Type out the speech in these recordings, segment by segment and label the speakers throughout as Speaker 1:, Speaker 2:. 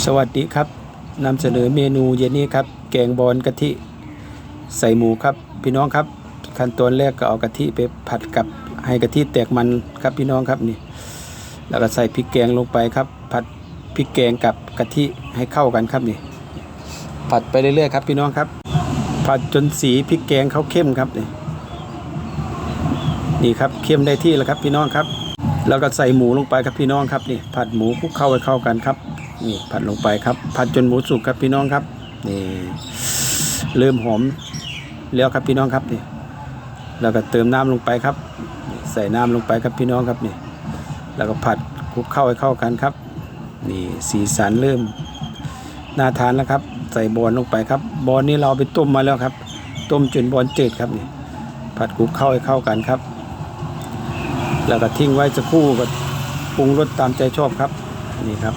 Speaker 1: สวัสดีครับนำเสนอเมนูเย็นนี้ครับ แกงบอลกะทิ ใส่หมูครับ พี่น้องครับ ขั้นตอนแรกก็เอากะทิไปผัดกับให้กะทิแตกมันครับพี่น้องครับนี่ แล้วก็ใส่พริกแกงลงไปครับ ผัดพริกแกงกับกะทิให้เข้ากันครับนี่ ผัดไปเรื่อยๆครับพี่น้องครับ ผัดจนสีพริกแกงเขาเข้มครับนี่นี่ครับเข้มได้ที่แล้วครับพี่น้องครับ แล้วก็ใส่หมูลงไปครับพี่น้องครับนี่ผัดหมูคลุกเข้าให้เข้ากันครับนี่ผัดลงไปครับ ผัดจนหมูสุกครับพี่น้องครับนี่เริ่มหอมแล้วครับพี่น้องครับนี่แล้วก็เติมน้ำลงไปครับ ใส่น้ำลงไปครับพี่น้องครับนี่แล้วก็ผัดคลุกเข้าให้เข้ากันครับ นี่สีสันเริ่มน่าทานแล้วครับ ใส่บอลลงไปครับ บอลนี้เราเอาไปต้มมาแล้วครับ ต้มจนบอลจืดครับนี่ผัดคลุกเข้าให้เข้ากันครับ แล้วก็ทิ้งไว้สักครู่ก็ปรุงรสตามใจชอบครับ นี่ครับ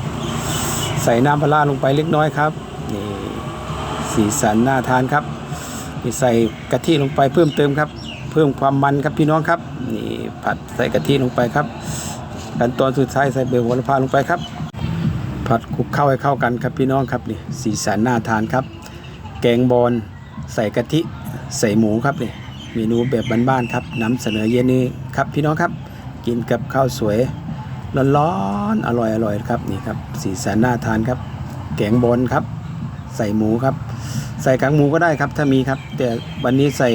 Speaker 1: ใส่น้ำปลาร้าลงไปเล็กน้อยครับ นี่สีสันน่าทานครับนี่ใส่กะทิลงไปเพิ่มเติมครับ เพิ่มความมันครับพี่น้องครับ นี่ผัดใส่กะทิลงไปครับ ขั้นตอนสุดท้ายใส่ใบโหระพาลงไปครับ ผัดคลุกเข้าให้เข้ากันครับพี่น้องครับนี่สีสันน่าทานครับ แกงบอลใส่กะทิใส่หมูครับนี่เมนูแบบบ้านๆครับนำเสนอเย็นนี้ครับพี่น้องครับ กินกับข้าวสวยร้อนๆอร่อยๆครับนี่ครับสีสันน่าทานครับ แกงบอลครับ ใส่หมูครับ ใส่กางหมูก็ได้ครับ ถ้ามีครับ แต่วันนี้ใส่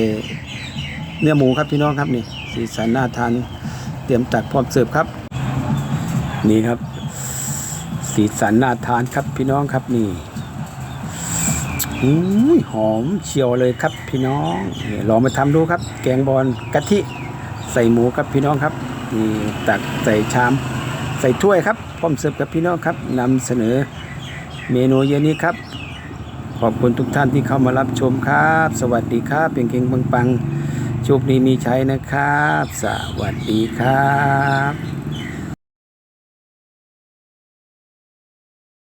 Speaker 1: เนื้อหมูครับพี่น้องครับนี่ สีสันน่าทานเตรียมตักพร้อมเสิร์ฟครับ นี่ครับ สีสันน่าทานครับพี่น้องครับนี่อุ้ยหอมเชียวเลยครับพี่น้องลองมาทำดูครับ แกงบอลกะทิใส่หมูครับพี่น้องครับ นี่ตักใส่ชาม ใส่ถ้วยครับพร้อมเสิร์ฟกับพี่น้องครับนำเสนอเมนูเย็นนี้ครับ ขอบคุณทุกท่านที่เข้ามารับชมครับ สวัสดีครับเป็นเก่งปังปังๆโชคดีมีใช้นะครับ สวัสดีครับ